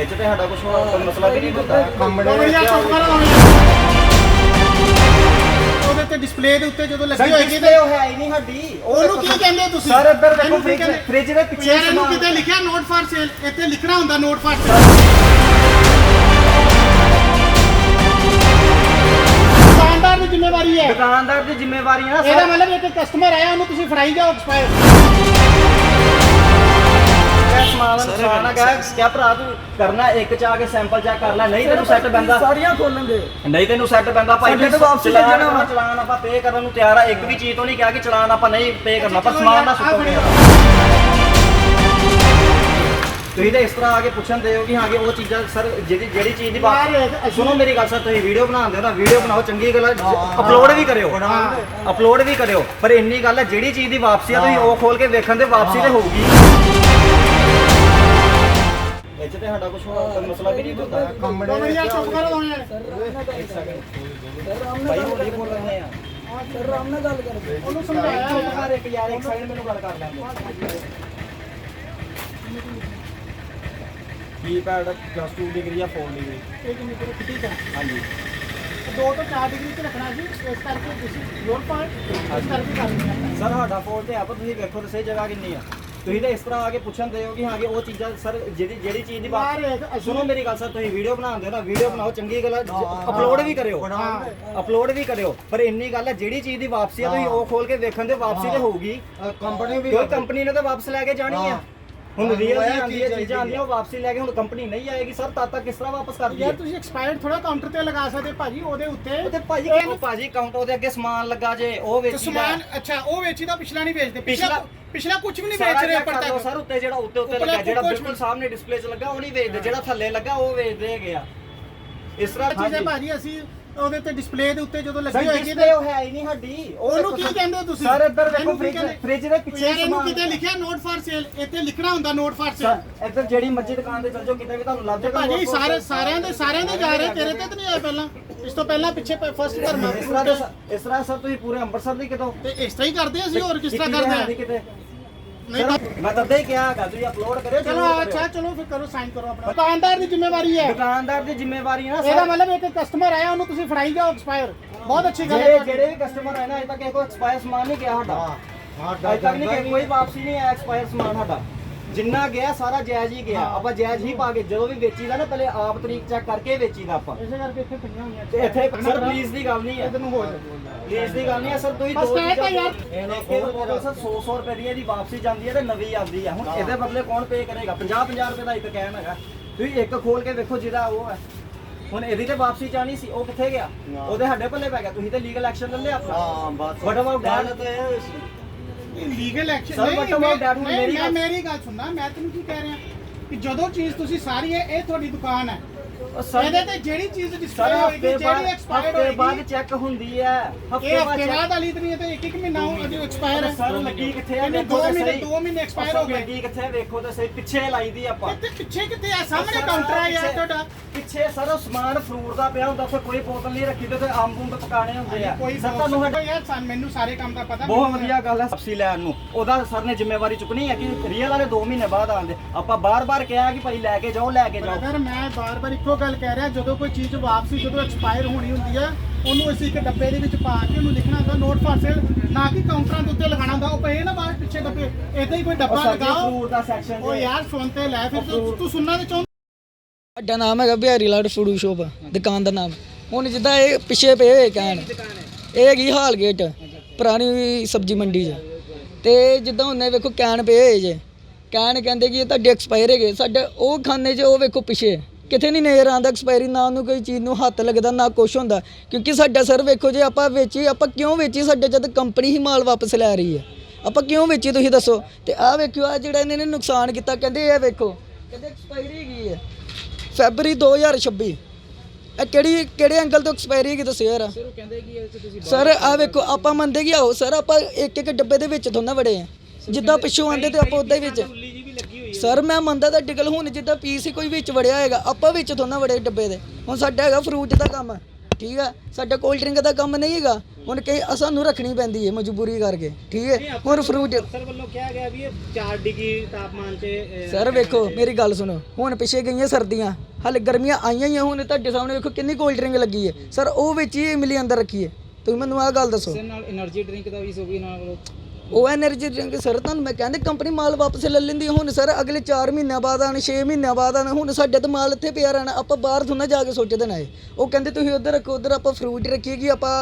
ਵਿੱਚ ਤੇ ਸਾਡਾ ਕੁਝ ਮਸਲਾ ਵੀ ਨਹੀਂ ਹੁੰਦਾ। ਉਹਦੇ ਤੇ ਡਿਸਪਲੇ ਦੇ ਉੱਤੇ ਜਦੋਂ ਲੱਗੀ ਸਰ ਹੋਏਗੀ ਡਿਸਪਲੇ ਉਹ ਹੈ ਹੀ ਨਹੀਂ ਸਾਡੀ। ਉਹਨੂੰ ਕੀ ਕਹਿੰਦੇ ਤੁਸੀਂ? ਸਰ ਇੱਧਰ ਦੇਖੋ ਇਹਨੂੰ ਕੀ ਫ੍ਰਿਜ ਕਹਿੰਦੇ? ਫ੍ਰਿਜ ਦੇ ਪਿੱਛੇ ਯਾਰ ਇਹਨੂੰ ਸਮਾਨ- ਕਿਤੇ ਲਿਖਿਆ? ਨੋਟ ਫਾਰ ਸੇਲ ਇੱਥੇ ਲਿਖਣਾ ਹੁੰਦਾ ਨੋਟ ਫਾਰ ਸੇਲ ਦੁਕਾਨਦਾਰ ਦੀ ਜ਼ਿੰਮੇਵਾਰੀ ਹੈ। ਦੁਕਾਨਦਾਰ ਦੀ ਜ਼ਿੰਮੇਵਾਰੀ ਹੈ ਨਾ ਇਹਦਾ ਸਰ। ਮਤਲਬ ਇੱਕ ਕਸਟਮਰ ਆਇਆ ਉਹਨੂੰ ਤੁਸੀਂ ਫੜਾਈ ਜਾਓ ਐਕਸਪਾਇਰ ਦਾ ਨੁਕਸਾਨ ਹੈਗਾ। ਕਿਆ ਭਰਾ ਤੂੰ ਕਰਨਾ ਇੱਕ ਚ ਆ ਕੇ ਸੈਂਪਲ ਚੈੱਕ ਕਰ ਲੈ। ਨਹੀਂ ਤੈਨੂੰ ਸੈੱਟ ਬੰਦਾ ਸਾਰੀਆਂ ਖੋਲਣਗੇ। ਨਹੀਂ ਤੈਨੂੰ ਸੈੱਟ ਬੰਦਾ ਭਾਈ ਸਾਡੇ ਤੋਂ ਵਾਪਸ ਲੈ ਜਾਣਾ ਵਾ। ਚਲਾਨ ਆਪਾਂ ਪੇ ਕਰਨ ਨੂੰ ਤਿਆਰ ਆ। ਇੱਕ ਵੀ ਚੀਜ਼ ਤੋਂ ਨਹੀਂ ਕਿਹਾ ਕਿ ਚਲਾਨ ਆਪਾਂ ਨਹੀਂ ਪੇ ਕਰਨਾ ਪਰ ਸਮਾਨ ਦਾ ਸੁੱਟੋਗੇ ਤੁਸੀਂ ਤਾਂ ਇਸ ਤਰ੍ਹਾਂ ਆ ਕੇ ਪੁੱਛਣ ਦੇ ਹੋ ਕਿ ਹਾਂ ਕਿ ਉਹ ਚੀਜ਼ਾਂ ਸਰ ਜਿਹੜੀ ਜਿਹੜੀ ਚੀਜ਼ ਦੀ ਬਾਤ ਸੁਣੋ ਮੇਰੀ ਗੱਲ ਸਰ ਤੁਸੀਂ ਵੀਡੀਓ ਬਣਾਉਂਦੇ ਹੋ ਨਾ ਵੀਡੀਓ ਬਣਾਓ ਚੰਗੀ ਗੱਲ ਅਪਲੋਡ ਵੀ ਕਰਿਓ। ਅਪਲੋਡ ਵੀ ਕਰਿਓ। ਪਰ ਇੰਨੀ ਗੱਲ ਹੈ ਜਿਹੜੀ ਚੀਜ਼ ਦੀ ਵਾਪਸੀ ਆ ਤੁਸੀਂ ਉਹ ਖੋਲ ਕੇ ਵੇਖਣ ਤੇ ਵਾਪਸੀ ਤੇ ਹੋਊਗੀ। ਵਿੱਚ ਤੇ ਸਾਡਾ ਕੁਝ ਮਸਲਾ ਵੀ ਨਹੀਂ ਹੁੰਦਾ। ਦੋ ਮਿੰਟ ਯਾਰ ਚੁੱਪ ਕਰੋ ਦੋ ਮਿੰਟ ਭਾਈ ਹੌਲੀ ਬੋਲ ਰਹੇ ਆ? ਸਰ ਰਾਮ ਨਾਲ ਗੱਲ ਕਰਦੇ ਉਹਨੂੰ ਸਮਝਾਇਆ ਹੋਇਆ। ਹਰ ਇੱਕ ਯਾਰ ਇੱਕ ਸਾਈਡ ਮੈਨੂੰ ਗੱਲ ਕਰ ਲੈਂਦੇ ਕੀ ਪੈਡ ਪਲੱਸ 2 ਡਿਗਰੀ ਜਾਂ 4 ਡਿਗਰੀ ਇਹ ਕਿੰਨੀ ਕਰੋ ਠੀਕ ਹੈ ਹਾਂਜੀ। ਦੋ ਤੋਂ ਚਾਰ ਡਿਗਰੀ ਤੇ ਰੱਖਣਾ ਜੀ। ਇਸ ਕਰਕੇ ਤੁਸੀਂ ਲੋਡ ਪੁਆਇੰਟ ਇਸ ਕਰਕੇ ਕਰਨੀ ਹੈ ਸਰ ਸਾਡਾ ਫੋਨ ਤੇ ਆਪ ਤੁਸੀਂ ਵੇਖੋ ਤੇ ਸਹੀ ਜਗ੍ਹਾ ਕਿੰਨੀ ਆ। ਤੁਸੀਂ ਤਾਂ ਇਸ ਤਰ੍ਹਾਂ ਆ ਕੇ ਪੁੱਛਣ ਦੇ ਹੋ ਕਿ ਹਾਂ ਕਿ ਉਹ ਚੀਜ਼ਾਂ ਸਰ ਜਿਹੜੀ ਜਿਹੜੀ ਚੀਜ਼ ਦੀ ਬਾਤ ਸੁਣੋ ਮੇਰੀ ਗੱਲ ਸਰ ਤੁਸੀਂ ਵੀਡੀਓ ਬਣਾਉਂਦੇ ਹੋ ਨਾ ਵੀਡੀਓ ਬਣਾਓ ਚੰਗੀ ਗੱਲ ਅਪਲੋਡ ਵੀ ਕਰਿਓ। ਅਪਲੋਡ ਵੀ ਕਰਿਓ। ਪਰ ਇੰਨੀ ਗੱਲ ਹੈ ਜਿਹੜੀ ਚੀਜ਼ ਦੀ ਵਾਪਸੀ ਆ ਤੁਸੀਂ ਉਹ ਖੋਲ ਕੇ ਵੇਖਣ ਤੇ ਵਾਪਸੀ ਤੇ ਹੋਊਗੀ। ਕੰਪਨੀ ਵੀ ਕੋਈ ਕੰਪਨੀ ਨੇ ਤਾਂ ਵਾਪਸ ਲੈ ਕੇ ਜਾਣੀ ਆ। ਹਾਂ। ਹੁਣ ਰੀਅਲ ਉਹ ਇਹ ਦੀ ਆਉਂਦੀ ਹੈ ਚੀਜ਼ ਆਉਂਦੀਆਂ ਉਹ ਵਾਪਸੀ ਲੈ ਕੇ ਹੁਣ ਕੰਪਨੀ ਨਹੀਂ ਆਏਗੀ। ਸਰ ਤਦ ਤੱਕ ਕਿਸ ਤਰ੍ਹਾਂ ਵਾਪਸ ਕਰਦੀ ਹੈ ਯਾਰ ਤੁਸੀਂ ਐਕਸਪਾਇਰਡ ਥੋੜਾ ਕਾਊਂਟਰ ਤੇ ਲਗਾ ਸਕਦੇ ਭਾਜੀ ਉਹਦੇ ਉੱਤੇ ਤੇ ਭਾਜੀ ਉਹ ਭਾਜੀ ਕਾਊਂਟ ਉਹਦੇ ਅੱਗੇ ਸਮਾਨ ਲੱਗਾ ਜੇ ਉਹ ਤੇ ਵੇਚੀ ਸਮਾਨ ਅੱਛਾ ਉਹ ਵੇਚੀ ਦਾ ਪਿਛਲਾ ਨਹੀਂ ਵੇਚਦੇ। ਪਿਛਲਾ ਪਿਛਲਾ- ਪਿਛਲਾ ਕੁਝ ਵੀ ਨਹੀਂ ਵੇਚ ਰਹੇ check ਕਰ ਲਓ ਪਰ ਸਰ ਉੱਤੇ ਜਿਹੜਾ ਉੱਤੇ ਉੱਤੇ ਲੱਗਾ ਜਿਹੜਾ ਕੁਛ ਬਿਲਕੁਲ ਸਾਹਮਣੇ ਡਿਸਪਲੇ 'ਚ ਲੱਗਾ ਉਹ ਨਹੀਂ ਵੇਚਦੇ। ਜਿਹੜਾ ਥੱਲੇ ਲੱਗਾ ਉਹ ਵੇਚਦੇ ਹੈਗੇ ਆ। ਇਸ ਤਰ੍ਹਾਂ ਚੀਜ਼। ਭਾਜੀ ਅਸੀਂ ਉਹਦੇ ਤੇ ਡਿਸਪਲੇ ਦੇ ਉੱਤੇ ਜਦੋਂ ਲੱਗੀ ਹੋਏਗੀ ਡਿਸਪਲੇ ਉਹ ਹੈ ਹੀ ਨਹੀਂ ਸਾਡੀ। ਉਹਨੂੰ ਕੀ ਕਹਿੰਦੇ ਹੋ ਤੁਸੀਂ? ਸਰ ਇੱਧਰ ਦੇਖੋ ਫ੍ਰਿਜ ਦੇ ਪਿੱਛੇ ਇਹਨੂੰ ਕਿਤੇ ਲਿਖਿਆ ਨੋਟ ਫਾਰ ਸੇਲ ਇੱਥੇ ਲਿਖਣਾ ਹੁੰਦਾ ਨੋਟ ਫਾਰ ਸੇਲ ਇੱਧਰ ਜਿਹੜੀ ਮਰਜ਼ੀ ਦੁਕਾਨ ਤੇ ਚੱਲ ਜਾਓ ਕਿਤੇ ਵੀ ਤੁਹਾਨੂੰ ਲੱਭ ਜਾਏਗਾ ਭਾਜੀ ਸਾਰੇ ਸਾਰਿਆਂ ਦੇ ਸਾਰਿਆਂ ਦੇ ਜਾ ਰਹੇ ਤੇਰੇ ਤੇ ਤਾਂ ਨਹੀਂ ਆਏ ਪਹਿਲਾਂ। ਇਸ ਤੋਂ ਪਹਿਲਾਂ ਪਿੱਛੇ ਫਸਟ ਧਰਮਾ ਇਸ ਤਰ੍ਹਾਂ ਸਰ ਤੁਸੀਂ ਪੂਰੇ ਅੰਮ੍ਰਿਤਸਰ ਦੀ ਕਿਤੋਂ ਤੇ ਇਸ ਤਰ੍ਹਾਂ ਹੀ ਕਰਦੇ ਅਸੀਂ ਹੋਰ ਕਿਸ ਤਰ੍ਹਾਂ ਕਰਦੇ ਆ ਨਹੀਂ ਮੈਂ ਤਦੇ ਹੀ ਕਿਹਾ ਹੈਗਾ ਤੁਸੀਂ ਅਪਲੋਡ ਕਰਿਓ ਚਲੋ ਅੱਛਾ। ਚਲੋ ਫਿਰ ਕਰੋ ਸਾਈਨ ਕਰੋ ਆਪਣਾ। ਦੁਕਾਨਦਾਰ ਦੀ ਜ਼ਿੰਮੇਵਾਰੀ ਹੈ। ਦੁਕਾਨਦਾਰ ਦੀ ਜ਼ਿੰਮੇਵਾਰੀ ਹੈ ਨਾ ਇਹਦਾ ਮਤਲਬ ਇੱਕ ਕਸਟਮਰ ਆਇਆ ਉਹਨੂੰ ਤੁਸੀਂ ਫੜਾਈ ਜਾਓ ਐਕਸਪਾਇਰ ਬਹੁਤ ਅੱਛੀ ਗੱਲ ਹੈ ਜਿਹੜੇ ਵੀ ਕਸਟਮਰ ਆਏ ਨਾ ਅਜੇ ਤੱਕ ਕੋਲ ਐਕਸਪਾਇਰ ਸਮਾਨ ਨਹੀਂ ਗਿਆ ਸਾਡਾ। ਹਾਂ ਅਜੇ ਤੱਕ ਨਹੀਂ ਕੋਈ ਵਾਪਸੀ ਨਹੀਂ ਆਇਆ ਐਕਸਪਾਇਰ ਸਮਾਨ ਸਾਡਾ। ਜਿੰਨਾ ਗਿਆ ਸਾਰਾ ਜਾਇਜ਼ ਹੀ ਗਿਆ। ਆਪਾਂ ਜਾਇਜ਼ ਹੀ ਪਾ ਕੇ ਜਦੋਂ ਵੀ ਵੇਚੀਦਾ ਨਾ ਪਹਿਲੇ ਆਪ ਤਰੀਕ ਚੈੱਕ ਕਰਕੇ ਵੇਚੀਦਾ ਆਪਾਂ। ਇਸੇ ਕਰਕੇ ਇੱਥੇ ਪਈਆਂ ਹੋਈਆਂ। ਤੇ ਇੱਥੇ ਸਰ ਪਲੀਜ਼ ਦੀ ਗੱਲ ਨਹੀਂ ਹੈ। ਇਹਨੂੰ ਹੋ ਜਾ। ਪਲੀਜ਼ ਦੀ ਗੱਲ ਨਹੀਂ ਹੈ ਸਰ ਤੁਸੀਂ ਬਸ ਦੋ ਕਹਿ ਤਾ ਚੀਜ਼ਾਂ- ਯਾਰ। ਇੱਕ ਬੋਤਲ ਸਰ 100 100 ਰੁਪਏ ਦੀ ਇਹਦੀ ਵਾਪਸੀ ਜਾਂਦੀ ਹੈ ਤੇ ਨਵੀਂ ਆਉਂਦੀ ਹੈ। ਹੁਣ ਇਹਦੇ ਬਦਲੇ ਕੌਣ ਪੇ ਕਰੇਗਾ? 50 50 ਰੁਪਏ ਦਾ ਇੱਕ ਕਹਿਣ ਹੈਗਾ। ਤੁਸੀਂ ਇੱਕ ਖੋਲ ਕੇ ਵੇਖੋ ਜਿਹਦਾ ਉਹ ਹੈ। ਹੁਣ ਇਹਦੀ ਤੇ ਵਾਪਸੀ ਚਾਹਣੀ ਸੀ ਉਹ ਕਿੱਥੇ ਗਿਆ? ਉਹਦੇ ਸਾਡੇ ਪੱਲੇ ਪੈ ਗਿਆ। ਤੁਸੀਂ ਤੇ ਲੀਗਲ ਐਕਸ਼ਨ ਲੈ ਲਿਆ ਆਪਣਾ। ਹਾਂ ਬਸ। What about that? ਇਹ। Legal action Sir, but about that, ਹੁਣ ਨਹੀਂ, ਮੇਰੀ ਮੈਂ ਗੱਲ- ਮੇਰੀ ਗੱਲ ਸੁਣਨਾ ਮੈਂ ਤੈਨੂੰ ਕੀ ਕਹਿ ਰਿਹਾ ਕਿ ਜਦੋਂ ਚੀਜ਼ ਤੁਸੀਂ ਸਾਰੀ ਹੈ ਇਹ ਤੁਹਾਡੀ ਦੁਕਾਨ ਹੈ ਉਹ ਸਰ ਇਹਦੇ ਤੇ ਜਿਹੜੀ ਚੀਜ਼ ਸਰ ਡਿਸਪਲੇ ਹੋਏਗੀ ਹਫ਼ਤੇ ਬਾਅਦ ਜਿਹੜੀ ਐਕਸਪਾਇਰਡ ਹਫ਼ਤੇ ਬਾਅਦ ਹੋਏਗੀ ਚੈੱਕ ਹੁੰਦੀ ਹੈ। ਇਹ ਹਫ਼ਤੇ ਹਫ਼ਤੇ ਬਾਅਦ ਬਾਅਦ ਵਾਲੀ ਤੇ ਨਹੀਂ ਤੇ ਇੱਕ ਇੱਕ ਮਹੀਨਾ ਅਜੇ ਐਕਸਪਾਇਰ ਹੈ। ਸਰ ਲੱਗੀ ਕਿੱਥੇ ਆ? ਇਹਨੇ ਦੋ ਮਹੀਨੇ। ਦੋ ਮਹੀਨੇ ਐਕਸਪਾਇਰ ਹੋ ਗਏ। ਲੱਗੀ ਕਿੱਥੇ ਆ, ਵੇਖੋ ਤੇ ਸਹੀ ਪਿੱਛੇ ਲਾਈ ਦੀ ਆਪਾਂ। ਇੱਥੇ ਪਿੱਛੇ ਕਿੱਥੇ ਆ? ਸਾਹਮਣੇ ਸਰ, ਕਾਊਂਟਰ ਆ ਯਾਰ ਪਿੱਛੇ- ਤੁਹਾਡਾ। ਪਿੱਛੇ ਸਰ ਉਹ ਸਮਾਨ ਫਰੂਟ ਦਾ ਪਿਆ ਹੁੰਦਾ ਉੱਥੇ ਕੋਈ ਬੋਤਲ ਨਹੀਂ ਰੱਖੀ ਤੇ ਉੱਥੇ ਅੰਬ ਅੰਬ ਪਕਾਣੇ ਹੁੰਦੇ ਆ। ਕੋਈ ਸਰ ਤੁਹਾਨੂੰ ਬਹੁਤ ਯਾਰ ਸਾਨੂੰ ਮੈਨੂੰ ਸਾਰੇ ਕੰਮ ਦਾ ਪਤਾ ਬਹੁਤ ਮੈਨੂੰ- ਵਧੀਆ ਗੱਲ ਹੈ ਵਾਪਸੀ ਲੈਣ ਨੂੰ। ਉਹਦਾ ਸਰ ਨੇ ਜ਼ਿੰਮੇਵਾਰੀ ਚੁੱਕਣੀ ਹੈ ਕਿ ਰੀਅਲ ਵਾਲੇ 2 ਮਹੀਨੇ ਬਾਅਦ ਆਉਂਦੇ ਆਪਾਂ ਬਾਰ-ਬਾਰ ਕਿਹਾ ਕਿ ਭਾਈ ਲੈ ਕੇ ਜਾਓ ਲੈ ਕੇ ਜਾਓ। ਅਗਰ ਮੈਂ ਬਾਰ-ਬਾਰ ਇੱਕੋ ਗੱਲ ਕਹਿ ਰਿਹਾ ਜਦੋਂ ਕੋਈ ਚੀਜ਼ ਵਾਪਸੀ ਜਦੋਂ ਐਕਸਪਾਇਰ ਹੋਣੀ ਹੁੰਦੀ ਹੈ ਉਹਨੂੰ ਅਸੀਂ ਇੱਕ ਡੱਬੇ ਦੇ ਵਿੱਚ ਪਾ ਕੇ ਉਹਨੂੰ ਲਿਖਣਾ ਹੁੰਦਾ ਨੋਟ ਫਾਰ ਸੇਲ ਨਾ ਕਿ ਕਾਊਂਟਰਾਂ ਦੇ ਉੱਤੇ ਲਗਾਉਣਾ ਹੁੰਦਾ ਉਹ ਪਏ ਨਾ ਬਾਹਰ ਪਿੱਛੇ ਡੱਬੇ ਇਦਾਂ ਹੀ ਕੋਈ ਡੱਬਾ ਲਗਾਓ। ਫਰੂਟ ਦਾ ਸੈਕਸ਼ਨ ਉਹ ਯਾਰ ਸੁਣ ਤੇ ਲੈ ਫਿਰ ਤੂੰ- ਤੂੰ ਸੁਣਨਾ ਤੇ ਚਾਹੁੰਦਾ? ਸਾਡਾ ਨਾਮ ਹੈਗਾ ਬਿਹਾਰੀ ਲਾਡ ਫੂਡ ਸ਼ੋਪ ਦੁਕਾਨ ਦਾ ਨਾਮ। ਹੁਣ ਜਿੱਦਾਂ ਇਹ ਪਿੱਛੇ ਪਏ ਹੋਏ ਕਹਿਣ ਇਹ ਹੈਗੀ ਹਾਲ ਗੇਟ ਪੁਰਾਣੀ ਸਬਜ਼ੀ ਮੰਡੀ 'ਚ। ਤੇ ਜਿੱਦਾਂ ਉਹਨੇ ਵੇਖੋ ਕੈਨ ਪਏ ਹੋਏ ਜੇ। ਕੈਨ ਕਹਿੰਦੇ ਕਿ ਇਹ ਤੁਹਾਡੇ ਐਕਸਪਾਇਰ ਹੈਗੇ ਸਾਡੇ ਉਹ ਖਾਨੇ 'ਚ ਉਹ ਵੇਖੋ ਪਿੱਛੇ। ਕਿਤੇ ਨਹੀਂ ਨਜ਼ਰ ਆਉਂਦਾ ਐਕਸਪਾਇਰੀ ਨਾ ਉਹਨੂੰ ਕੋਈ ਚੀਜ਼ ਨੂੰ ਹੱਥ ਲੱਗਦਾ ਨਾ ਕੁਛ ਹੁੰਦਾ। ਕਿਉਂਕਿ ਸਾਡਾ ਸਰ ਵੇਖੋ ਜੇ ਆਪਾਂ ਵੇਚੀ ਆਪਾਂ ਕਿਉਂ ਵੇਚੀ? ਸਾਡੇ ਜਦ ਕੰਪਨੀ ਹੀ ਮਾਲ ਵਾਪਸ ਲੈ ਰਹੀ ਹੈ। ਆਪਾਂ ਕਿਉਂ ਵੇਚੀ ਤੁਸੀਂ ਦੱਸੋ? ਤੇ ਆਹ ਵੇਖਿਓ ਆ ਜਿਹੜਾ ਇਹਨਾਂ ਨੇ ਨੁਕਸਾਨ ਕੀਤਾ ਕਹਿੰਦੇ ਇਹ ਵੇਖੋ ਕਹਿੰਦੇ ਐਕਸਪਾਇਰੀ ਹੈਗੀ ਹੈ। ਫੈਬਰੀ 2026 ਇਹ ਕਿਹੜੀ ਕਿਹੜੇ ਐਂਗਲ ਤੋਂ ਐਕਸਪਾਇਰੀ ਹੈਗੀ ਦੱਸਿਓ ਯਾਰ। ਸਰ ਉਹ ਕਹਿੰਦੇ ਕਿ ਸਰ ਆ ਵੇਖੋ ਆਪਾਂ ਮੰਨਦੇ ਕਿ ਆਓ ਸਰ ਆਪਾਂ ਇੱਕ ਇੱਕ ਡੱਬੇ ਦੇ ਵਿੱਚ ਥੋੜਾ ਵੜੇ ਆ। ਜਿੱਦਾਂ ਪਿੱਛੋਂ ਆਂਦੇ ਤੇ ਆਪਾਂ ਉਦਾਂ ਹੀ ਵਿੱਚ ਸਰ ਮੈਂ ਮੰਨਦਾ ਤਾਂ ਟਿਕਲ ਹੁਣ ਜਿੱਦਾਂ ਪੀਸ ਹੀ ਕੋਈ ਵਿੱਚ ਵੜਿਆ ਹੋਏਗਾ ਆਪਾਂ ਵਿੱਚ ਥੋੜਾ ਵੜੇ ਡੱਬੇ ਦੇ। ਹੁਣ ਸਾਡਾ ਹੈਗਾ ਫਰੂਟ ਦਾ ਕੰਮ ਠੀਕ ਹੈ? ਸਾਡਾ ਕੋਲਡ ਡਰਿੰਕ ਦਾ ਕੰਮ ਨਹੀਂ ਹੈਗਾ। ਹੁਣ ਕਿ ਸਾਨੂੰ ਰੱਖਣੀ ਪੈਂਦੀ ਹੈ ਮਜਬੂਰੀ ਕਰਕੇ ਠੀਕ ਹੈ? ਹੁਣ ਫਰੂਟ ਸਰ ਵੱਲੋਂ ਕਿਹਾ ਗਿਆ ਵੀ ਇਹ 4 ਡਿਗਰੀ ਤਾਪਮਾਨ ਤੇ ਸਰ ਵੇਖੋ ਮੇਰੀ ਗੱਲ ਸੁਣੋ। ਹੁਣ ਪਿੱਛੇ ਗਈਆਂ ਸਰਦੀਆਂ ਹਾਲੇ ਗਰਮੀਆਂ ਆਈਆਂ ਹੀ ਹੁਣ ਤੁਹਾਡੇ ਸਾਹਮਣੇ ਵੇਖੋ ਕਿੰਨੀ ਕੋਲਡ ਡਰਿੰਕ ਲੱਗੀ ਹੈ। ਸਰ ਉਹ ਵਿੱਚ ਹੀ ਇਮਲੀ ਅੰਦਰ ਰੱਖੀ ਹੈ। ਤੁਸੀਂ ਮੈਨੂੰ ਆਹ ਗੱਲ ਦੱਸੋ। ਨਾਲ એનર્ਜੀ ਡਰਿੰਕ ਦਾ ਵੀ ਸੋ ਨਾਲ ਉਹ ਐਨਰਜੀ ਡਰਿੰਕ ਸਰ ਤੁਹਾਨੂੰ ਮੈਂ ਕਹਿੰਦੇ ਕੰਪਨੀ ਮਾਲ ਵਾਪਸ ਲੈ ਲੈਂਦੀ ਹੁਣ ਸਰ ਅਗਲੇ 4 ਮਹੀਨਿਆਂ ਬਾਅਦ ਆਣ 6 ਮਹੀਨਿਆਂ ਬਾਅਦ ਆਣ ਹੁਣ ਸਾਡੇ ਤਾਂ ਮਾਲ ਇੱਥੇ ਪਿਆ ਰਹਿਣਾ ਆਪਾਂ ਬਾਹਰ ਥੋੜ੍ਹਾ ਜਾ ਕੇ ਸੋਚਦੇ ਨਾ। ਇਹ ਉਹ ਕਹਿੰਦੇ ਤੁਸੀਂ ਉੱਧਰ ਰੱਖੋ ਉੱਧਰ ਆਪਾਂ ਫਰੂਟ ਰੱਖੀਏ ਕਿ ਆਪਾਂ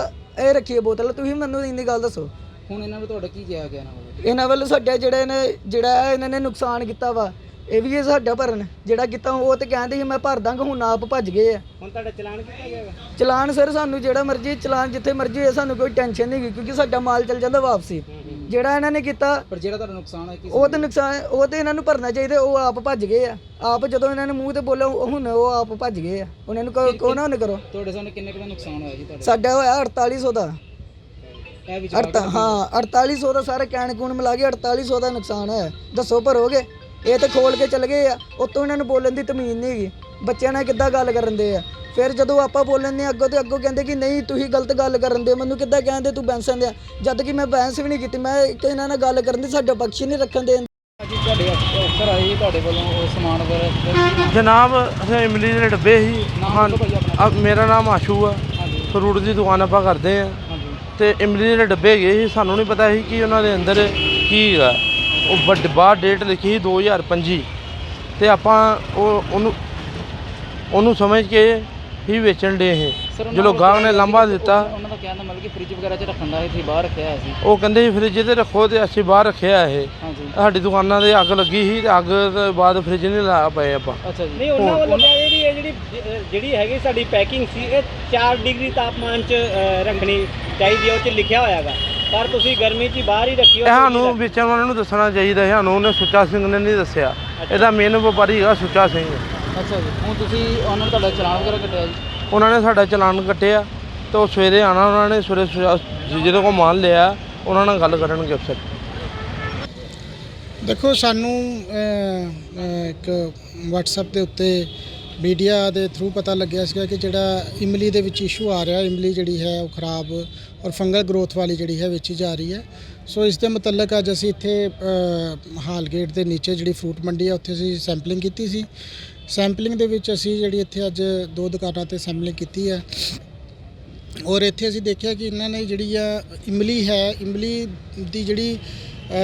ਇਹ ਰੱਖੀਏ ਬੋਤਲ। ਤੁਸੀਂ ਮੈਨੂੰ ਇੰਨੀ ਗੱਲ ਦੱਸੋ। ਹੁਣ ਇਹਨਾਂ ਨੂੰ ਤੁਹਾਡਾ ਕੀ ਕਿਹਾ ਗਿਆ ਨਾ ਇਹਨਾਂ ਵੱਲੋਂ ਸਾਡਾ ਜਿਹੜਾ ਇਹਨੇ ਜਿਹੜਾ ਇਹਨਾਂ ਨੇ ਨੁਕਸਾਨ ਕੀਤਾ ਵਾ ਇਹ ਵੀ ਇਹ ਸਾਡਾ ਭਰਨ। ਜਿਹੜਾ ਕੀਤਾ ਉਹ ਤੇ ਕਹਿੰਦੇ ਸੀ ਮੈਂ ਭਰ ਦਾਂਗਾ ਹੁਣ ਆਪ ਭੱਜ ਗਏ ਆ। ਹੁਣ ਤੁਹਾਡਾ ਚਲਾਨ ਕੀਤਾ ਗਿਆ ਚਲਾਨ ਸਰ ਸਾਨੂੰ ਜਿਹੜਾ ਮਰਜ਼ੀ ਚਲਾਨ ਜਿੱਥੇ ਮਰਜ਼ੀ ਹੋਏ ਸਾਨੂੰ ਕੋਈ ਟੈਨਸ਼ਨ ਨਹੀਂ ਹੈਗੀ ਕਿਉਂਕਿ ਸਾਡਾ ਮਾਲ ਚੱਲ ਜਾਂਦਾ ਵਾਪਸੀ। ਜਿਹੜਾ ਇਹਨਾਂ ਨੇ ਕੀਤਾ ਪਰ ਜਿਹੜਾ ਤੁਹਾਡਾ ਨੁਕਸਾਨ ਹੈ ਕਿ ਉਹ ਤੇ ਨੁਕਸਾਨ ਉਹ ਤੇ ਇਹਨਾਂ ਨੂੰ ਭਰਨਾ ਚਾਹੀਦਾ ਉਹ ਆਪ ਭੱਜ ਗਏ ਆ। ਆਪ ਜਦੋਂ ਇਹਨਾਂ ਨੇ ਮੂੰਹ ਤੇ ਬੋਲਿਆ ਉਹ ਹੁਣ ਉਹ ਆਪ ਭੱਜ ਗਏ ਆ। ਉਹਨਾਂ ਨੂੰ ਕਹੋ ਕਹੋ ਨਾ ਉਹਨੇ ਕਰੋ। ਤੁਹਾਡੇ ਸਾਹਮਣੇ ਕਿੰਨੇ ਕੁ ਦਾ ਨੁਕਸਾਨ ਹੋਇਆ ਜੀ ਤੁਹਾਡਾ? ਸਾਡਾ ਹੋਇਆ 4800 ਦਾ। ਇਹ ਵਿੱਚ ਅੜਤਾ ਹਾਂ 4800 ਦਾ ਸਾਰੇ ਕੈਨ ਕੂਨ ਮਿਲਾ ਕੇ 4800 ਦਾ ਨੁਕਸਾਨ ਹੈ ਦੱਸੋ ਭਰੋਗੇ? ਇਹ ਤੇ ਖੋਲ ਕੇ ਚਲ ਗਏ ਆ। ਉਤੋਂ ਇਹਨਾਂ ਨੂੰ ਬੋਲਣ ਦੀ ਤਮੀਜ਼ ਨਹੀਂ ਹੈਗੀ। ਬੱਚਿਆਂ ਨਾਲ ਕਿੱਦਾਂ ਗੱਲ ਕਰਨ ਦੇ ਆ? ਫਿਰ ਜਦੋਂ ਆਪਾਂ ਬੋਲਣ ਨੇ ਅੱਗੋਂ ਤੇ ਅੱਗੋਂ ਕਹਿੰਦੇ ਕਿ ਨਹੀਂ ਤੁਸੀਂ ਗਲਤ ਗੱਲ ਕਰਨ ਦੇ ਮੈਨੂੰ ਕਿੱਦਾਂ ਕਹਿੰਦੇ ਤੂੰ ਬੈਂਸਾਂ ਦੇ ਜਦ ਕਿ ਮੈਂ ਬੈਂਸ ਵੀ ਨਹੀਂ ਕੀਤੀ ਮੈਂ ਇੱਕ ਇਹਨਾਂ ਨਾਲ ਗੱਲ ਕਰਨ ਦੀ ਸਾਡਾ ਬਖਸ਼ ਹੀ ਨਹੀਂ ਰੱਖਣ ਦੇ ਜੀ ਤੁਹਾਡੇ ਅਫਸਰ ਆਏ ਜੀ ਤੁਹਾਡੇ ਵੱਲੋਂ ਉਹ ਸਮਾਨ ਵਗੈਰਾ ਜਨਾਬ ਅਸੀਂ ਇਮਲੀ ਦੇ ਡੱਬੇ ਸੀ। ਨਾਮ ਹਾਂ ਦੱਸੋ ਭਾਈ ਆਪਣਾ। ਅ- ਮੇਰਾ ਨਾਮ ਆਸ਼ੂ ਆ। ਹਾਂਜੀ। ਫਰੂਟ ਦੀ ਦੁਕਾਨ ਆਪਾਂ ਕਰਦੇ ਆ ਹਾਂਜੀ। ਤੇ ਇਮਲੀ ਦੇ ਡੱਬੇ ਗਏ ਸੀ ਸਾਨੂੰ ਨਹੀਂ ਪਤਾ ਸੀ ਕਿ ਉਹਨਾਂ ਦੇ ਅੰਦਰ ਕੀ ਹੈਗਾ ਉਹ ਵੱਡ ਬਾਹਰ ਡੇਟ ਲਿਖੀ ਸੀ 2025 ਤੇ ਆਪਾਂ ਉਹ ਉਹਨੂੰ ਉਹਨੂੰ ਸਮਝ ਕੇ ਹੀ ਵੇਚਣ ਦੇ ਇਹ। ਜਦੋਂ ਗਾਹਕ ਨੇ ਕਿ ਦਿੱਤਾ। ਉਹਨਾਂ- ਦਾ ਕਹਿਣ ਦਾ ਮਤਲਬ ਕਿ ਫ੍ਰਿਜ ਵਗੈਰਾ 'ਚ ਰੱਖਣ ਦਾ ਇੱਥੇ ਬਾਹਰ ਰੱਖਿਆ ਹੋਇਆ ਸੀ। ਉਹ ਕਹਿੰਦੇ ਸੀ ਫ੍ਰਿਜ ਤੇ ਰੱਖੋ ਤੇ ਅਸੀਂ ਬਾਹਰ ਰੱਖਿਆ ਇਹ। ਸਾਡੀ ਦੁਕਾਨਾਂ ਦੇ ਅੱਗ ਲੱਗੀ ਸੀ ਤੇ ਅੱਗ ਤੋਂ ਬਾਅਦ ਫ੍ਰਿਜ ਨਹੀਂ ਲਾ ਪਏ ਆਪਾਂ। ਅੱਛਾ ਜੀ। ਨਹੀਂ ਉਹਨਾਂ ਵੱਲੋਂ ਕਿਹਾ ਇਹ ਵੀ ਇਹ ਜਿਹੜੀ ਜਿਹੜੀ ਹੈਗੀ ਸਾਡੀ ਪੈਕਿੰਗ ਸੀ ਇਹ 4 ਡਿਗਰੀ ਤਾਪਮਾਨ 'ਚ ਰੱਖਣੀ ਚਾਹੀਦੀ ਹੈ ਉਹ 'ਚ ਲਿਖਿਆ ਹੋਇਆਗਾ ਪਰ ਤੁਸੀਂ ਗਰਮੀ 'ਚ ਬਾਹਰ ਹੀ ਰੱਖੀ ਸਾਨੂੰ ਵੇਚਣ ਵਾਲਿਆਂ ਨੂੰ ਦੱਸਣਾ ਚਾਹੀਦਾ ਹੈ। ਸਾਨੂੰ ਉਹਨੇ ਸੁੱਚਾ ਸਿੰਘ ਨੇ ਨਹੀਂ ਦੱਸਿਆ। ਇਹਦਾ ਮੇਨ ਵਪਾਰੀ ਹੈਗਾ ਸੁੱਚਾ ਸਿੰਘ। ਅੱਛਾ ਜੀ ਹੁਣ ਤੁਸੀਂ ਉਹਨਾਂ ਨੇ ਤੁਹਾਡਾ ਚਲਾਨ ਵਗੈਰਾ ਕੱਟਿਆ ਜੀ? ਉਹਨਾਂ ਨੇ ਸਾਡਾ ਚਲਾਨ ਕੱਟਿਆ ਤੇ ਉਹ ਸਵੇਰੇ ਆਣਾ ਉਹਨਾਂ ਨੇ ਸਵੇਰੇ ਜਿਹਦੇ ਕੋਲ ਮਾਲ ਲਿਆ ਉਹਨਾਂ ਨਾਲ ਗੱਲ ਕਰਨਗੇ ਅਫਸਰ ਦੇਖੋ ਸਾਨੂੰ ਅਹ, ਅਹ, ਇੱਕ WhatsApp ਦੇ ਉੱਤੇ ਮੀਡੀਆ ਦੇ ਥਰੂ ਪਤਾ ਲੱਗਿਆ ਸੀਗਾ ਕਿ ਜਿਹੜਾ ਇਮਲੀ ਦੇ ਵਿੱਚ ਇਸ਼ੂ ਆ ਰਿਹਾ ਇਮਲੀ ਜਿਹੜੀ ਹੈ ਉਹ ਖਰਾਬ ਔਰ ਫੰਗਲ ਗਰੋਥ ਵਾਲੀ ਜਿਹੜੀ ਹੈ ਵੇਚੀ ਜਾ ਰਹੀ ਹੈ। ਸੋ ਇਸ ਦੇ ਮੁਤਲਕ ਅੱਜ ਅਸੀਂ ਇੱਥੇ ਹਾਲ ਗੇਟ ਦੇ ਨੀਚੇ ਜਿਹੜੀ ਫਰੂਟ ਮੰਡੀ ਹੈ ਉੱਥੇ ਅਸੀਂ ਸੈਂਪਲਿੰਗ ਕੀਤੀ ਸੀ। ਸੈਂਪਲਿੰਗ ਦੇ ਵਿੱਚ ਅਸੀਂ ਜਿਹੜੀ ਇੱਥੇ ਅੱਜ ਦੋ ਦੁਕਾਨਾਂ ਤੇ ਸੈਂਪਲਿੰਗ ਕੀਤੀ ਹੈ। ਔਰ ਇੱਥੇ ਅਸੀਂ ਦੇਖਿਆ ਕਿ ਇਹਨਾਂ ਨੇ ਜਿਹੜੀ ਆ ਇਮਲੀ ਹੈ ਇਮਲੀ ਦੀ ਜਿਹੜੀ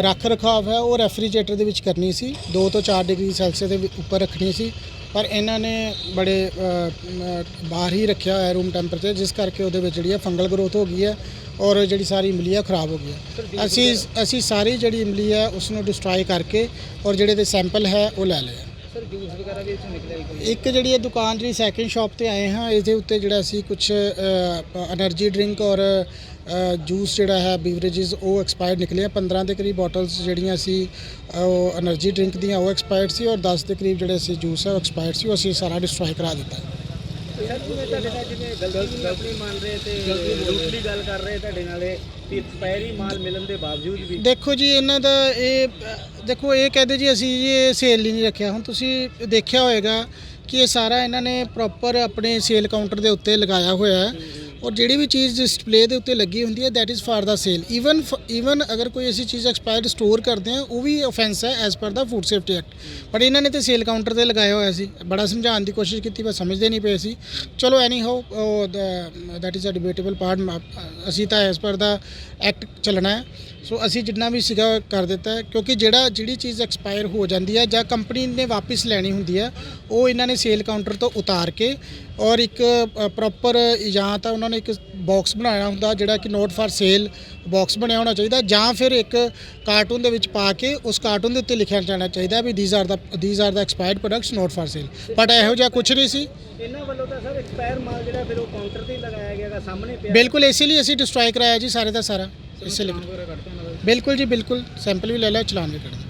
ਰੱਖ ਰਖਾਵ ਹੈ ਉਹ ਰੈਫਰੀਜਰੇਟਰ ਦੇ ਵਿੱਚ ਕਰਨੀ ਸੀ। 2 ਤੋਂ 4 ਡਿਗਰੀ ਸੈਲਸੀਅਸ ਦੇ ਉੱਪਰ ਰੱਖਣੀ ਸੀ। ਪਰ ਇਹਨਾਂ ਨੇ ਬੜੇ ਬਾਹਰ ਹੀ ਰੱਖਿਆ ਹੋਇਆ ਰੂਮ ਟੈਂਪਰੇਚਰ ਜਿਸ ਕਰਕੇ ਉਹਦੇ ਵਿੱਚ ਜਿਹੜੀ ਹੈ ਫੰਗਲ ਗਰੋਥ ਹੋ ਗਈ ਹੈ ਔਰ ਜਿਹੜੀ ਸਾਰੀ ਇਮਲੀ ਹੈ ਖਰਾਬ ਹੋ ਗਈ ਹੈ ਅਸੀਂ ਅਸੀਂ ਸਾਰੀ ਜਿਹੜੀ ਇਮਲੀ ਹੈ ਉਸ ਨੂੰ ਡਿਸਟਰੋਏ ਕਰਕੇ ਔਰ ਜਿਹੜੇ ਦੇ ਸੈਂਪਲ ਹੈ ਉਹ ਲੈ ਲਏ। ਇੱਕ ਜਿਹੜੀ ਇਹ ਦੁਕਾਨ ਜਿਹੜੀ ਸੈਕਿੰਡ ਸ਼ਾਪ ਤੇ ਆਏ ਹਾਂ ਇਸ ਦੇ ਉੱਤੇ ਜਿਹੜਾ ਅਸੀਂ ਕੁਝ એનર્ਜੀ ਡਰਿੰਕ ਔਰ ਜੂਸ ਜਿਹੜਾ ਹੈ ਬੀਵਰੇजेस ਉਹ ਐਕਸਪਾਇਰਡ ਨਿਕਲੇ 15 ਦੇ ਕਰੀਬ ਬੋਟਲਸ ਜਿਹੜੀਆਂ ਸੀ ਉਹ એનર્ਜੀ ਡਰਿੰਕ ਦੀਆਂ ਉਹ ਐਕਸਪਾਇਰ ਸੀ ਔਰ 10 ਦੇ ਕਰੀਬ ਜਿਹੜੇ ਸੀ ਜੂਸ ਹੈ ਉਹ ਐਕਸਪਾਇਰਡ ਸੀ ਉਹ ਅਸੀਂ ਸਾਰਾ ਡਿਸਟਰੋਏ ਕਰਾ ਦਿੱਤਾ। ਦੇਖੋ ਜੀ ਇਹਨਾਂ ਦਾ ਇਹ ਦੇਖੋ, ਇਹ ਕਹਦੇ ਜੀ, ਅਸੀਂ ਜੀ ਇਹ ਸੇਲ ਹੀ ਨਹੀਂ ਰੱਖਿਆ। ਹੁਣ ਤੁਸੀਂ ਦੇਖਿਆ ਹੋਵੇਗਾ ਕਿ ਇਹ ਸਾਰਾ ਇਹਨਾਂ ਨੇ ਪ੍ਰੋਪਰ ਆਪਣੇ ਸੇਲ ਕਾਊਂਟਰ ਦੇ ਉੱਤੇ ਲਗਾਇਆ ਹੋਇਆ ਹੈ। ਔਰ ਜਿਹੜੀ ਵੀ ਚੀਜ਼ ਡਿਸਪਲੇ ਦੇ ਉੱਤੇ ਲੱਗੀ ਹੁੰਦੀ ਹੈ that is for the sale even even ਅਗਰ ਕੋਈ ਅਸੀਂ ਚੀਜ਼ ਐਕਸਪਾਇਰਡ ਸਟੋਰ ਕਰਦੇ ਹਾਂ ਉਹ ਵੀ ਆਫੈਂਸ ਹੈ ਐਜ਼ ਪਰ ਦਾ ਫੂਡ ਸੇਫਟੀ ਐਕਟ ਪਰ ਇਹਨਾਂ ਨੇ ਤੇ ਸੇਲ ਕਾਊਂਟਰ ਤੇ ਲਗਾਇਆ ਹੋਇਆ ਸੀ। ਬੜਾ ਸਮਝਾਉਣ ਦੀ ਕੋਸ਼ਿਸ਼ ਕੀਤੀ ਪਰ ਸਮਝਦੇ ਨਹੀਂ ਪਏ ਸੀ। ਚਲੋ anyhow that is a debatable part ਅਸੀਂ ਤਾਂ ਐਜ਼ ਪਰ ਦਾ ਐਕਟ ਚੱਲਣਾ ਹੈ। ਸੋ ਅਸੀਂ ਜਿੰਨਾ ਵੀ ਸੀਗਾ ਕਰ ਦਿੱਤਾ ਕਿਉਂਕਿ ਜਿਹੜਾ, ਜਿਹੜੀ ਚੀਜ਼ ਐਕਸਪਾਇਰ ਹੋ ਜਾਂਦੀ ਹੈ ਜਾਂ ਕੰਪਨੀ ਨੇ ਵਾਪਸ ਲੈਣੀ ਹੁੰਦੀ ਹੈ, ਉਹ ਇਹਨਾਂ ਨੇ ਸੇਲ ਕਾਊਂਟਰ ਤੋਂ ਉਤਾਰ ਕੇ ਔਰ ਇੱਕ ਪ੍ਰੋਪਰ ਜਾਂ ਤਾਂ ਉਹਨਾਂ ਨੇ ਇੱਕ ਬਾਕਸ ਬਣਾਇਆ ਹੁੰਦਾ ਜਿਹੜਾ ਕਿ ਨੋਟ ਫਾਰ ਸੇਲ ਬਾਕਸ ਬਣਿਆ ਹੋਣਾ ਚਾਹੀਦਾ ਜਾਂ ਫਿਰ ਇੱਕ ਕਾਰਟੂਨ ਦੇ ਵਿੱਚ ਪਾ ਕੇ ਉਸ ਕਾਰਟੂਨ ਦੇ ਉੱਤੇ ਲਿਖਿਆ ਜਾਣਾ ਚਾਹੀਦਾ ਵੀ these are the these are the expired products not for sale but ਇਹੋ ਜਿਹਾ ਕੁਝ ਨਹੀਂ ਸੀ। ਇਹਨਾਂ ਵੱਲੋਂ ਤਾਂ ਸਰ ਐਕਸਪਾਇਰ ਮਾਲ ਜਿਹੜਾ ਫਿਰ ਉਹ ਕਾਊਂਟਰ ਤੇ ਲਗਾਇਆ ਗਿਆਗਾ ਸਾਹਮਣੇ ਪਿਆ। ਬਿਲਕੁਲ ਇਸੇ ਲਈ ਅਸੀਂ ਡਿਸਟਰੋਏ ਕਰਾਇਆ ਜੀ ਸਾਰੇ ਦਾ ਸਾਰਾ। ਇਸੇ ਲਈ ਬਿਲਕੁਲ ਜੀ ਬਿਲਕੁਲ। ਸੈਂਪਲ ਵੀ ਲੈ ਲਿਆ ਚਲਾਨ ਵੀ ਕੱਢ ਦਿੱਤਾ